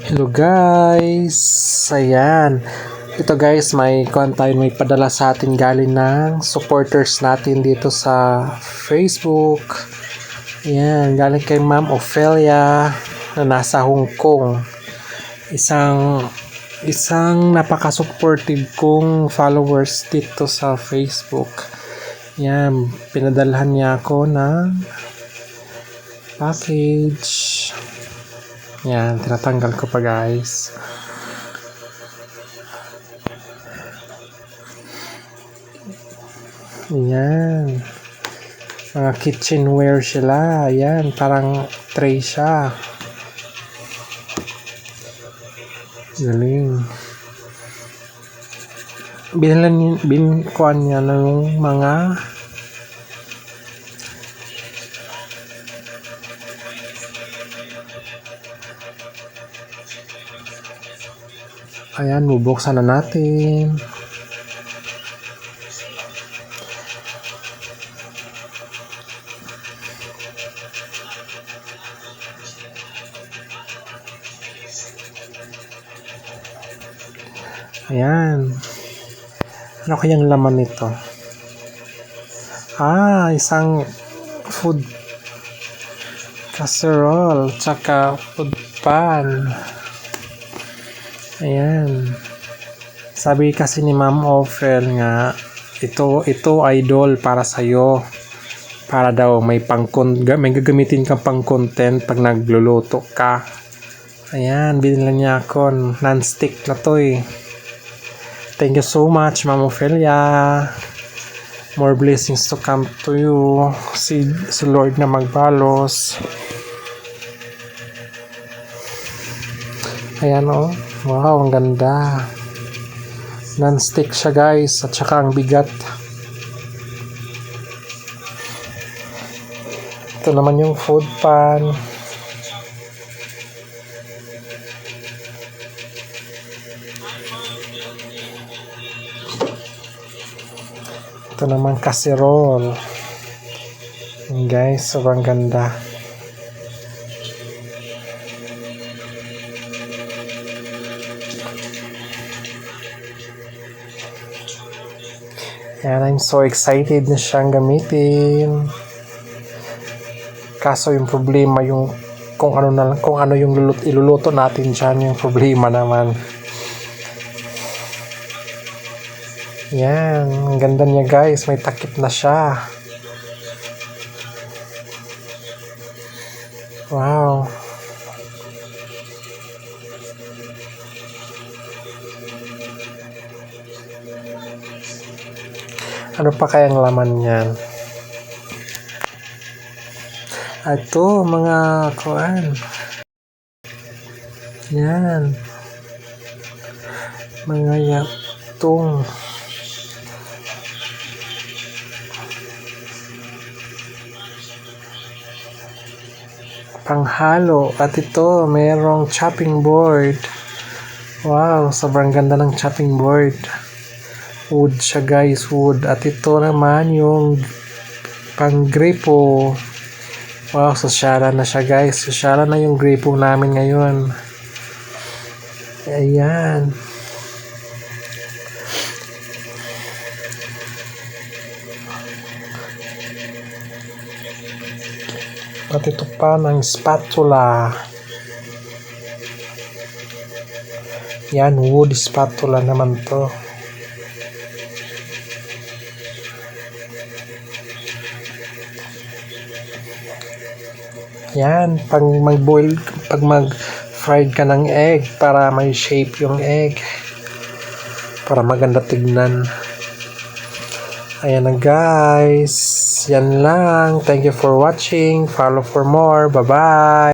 Hello guys! Ayan. Ito guys, may kuhan may padala sa atin galing ng supporters natin dito sa Facebook. Ayan, galing kay Ma'am Ophelia na nasa Hong Kong. Isang isang napaka-supportive kong followers dito sa Facebook. Ayan, pinadalhan niya ako ng package. Yan, tinatanggal ko pa guys. Yan. Mga kitchenware sila. Yan, parang tray siya. Galing. Binlan binkuan niya ng mga Ayan, bubuksan na natin. Ayan. Ano kayang laman nito? Ah, isang food casserole, tsaka food pan. Ayan. Sabi kasi ni Ma'am Ophel nga, ito, ito idol para sa'yo. Para daw may pang may gagamitin kang pang content pag nagluluto ka. Ayan, binila niya ako. Non-stick na to eh. Thank you so much, Ma'am Ophelia. More blessings to come to you. Si, si Lord na magbalos. Ayan o. Oh. Wow, ang ganda. Non-stick siya guys. At saka ang bigat. Ito naman yung food pan. Ito naman casserole. Guys, sobrang ganda. Yan, I'm so excited na siyang gamitin. Kaso yung problema yung kung ano na kung ano yung lulut, iluluto natin diyan yung problema naman. Yan, ang ganda niya guys, may takip na siya. Wow. Ano pa kayang laman niyan? Ito, mga kuan. Yan. Mga yatong. Panghalo. At ito, merong chopping board. Wow, sobrang ganda ng chopping board. Wood siya guys wood. At ito naman yung pang gripo wow sosyala na siya guys. Sosyala na yung gripo namin ngayon. Ayan at ng spatula yan wood spatula naman to Yan, pag mag-boil, pag mag-fried ka ng egg para may shape yung egg. Para maganda tignan. Ayan na guys. Yan lang. Thank you for watching. Follow for more. Bye-bye.